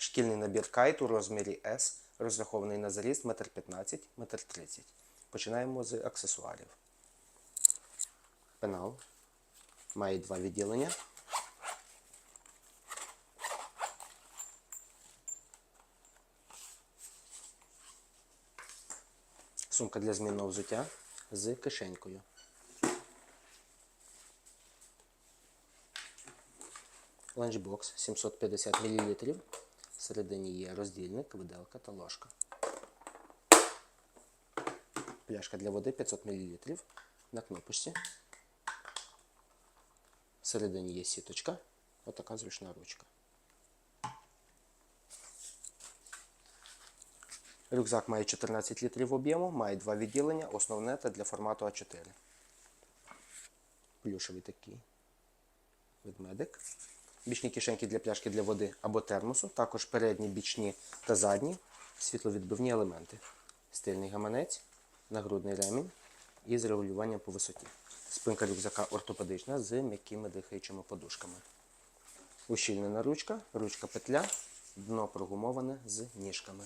Шкільний набір кайт у розмірі S, розрахований на заріст 1,15 м, 1,30 м. Починаємо з аксесуарів. Пенал має два відділення. Сумка для змінного взуття з кишенькою. Ланчбокс 750 мл. Всередині є роздільник, виделка та ложка. Пляшка для води 500 мл на кнопочці. Всередині є сіточка. Отака зручна ручка. Рюкзак має 14 літрів об'єму, має два відділення, основне та для формату А4. Плюшевий такий ведмедик. Бічні кишеньки для пляшки для води або термосу, також передні, бічні та задні світловідбивні елементи. Стильний гаманець, нагрудний ремінь і з регулюванням по висоті. Спинка рюкзака ортопедична з м'якими дихаючими подушками. Ущільнена ручка, ручка петля, дно прогумоване з ніжками.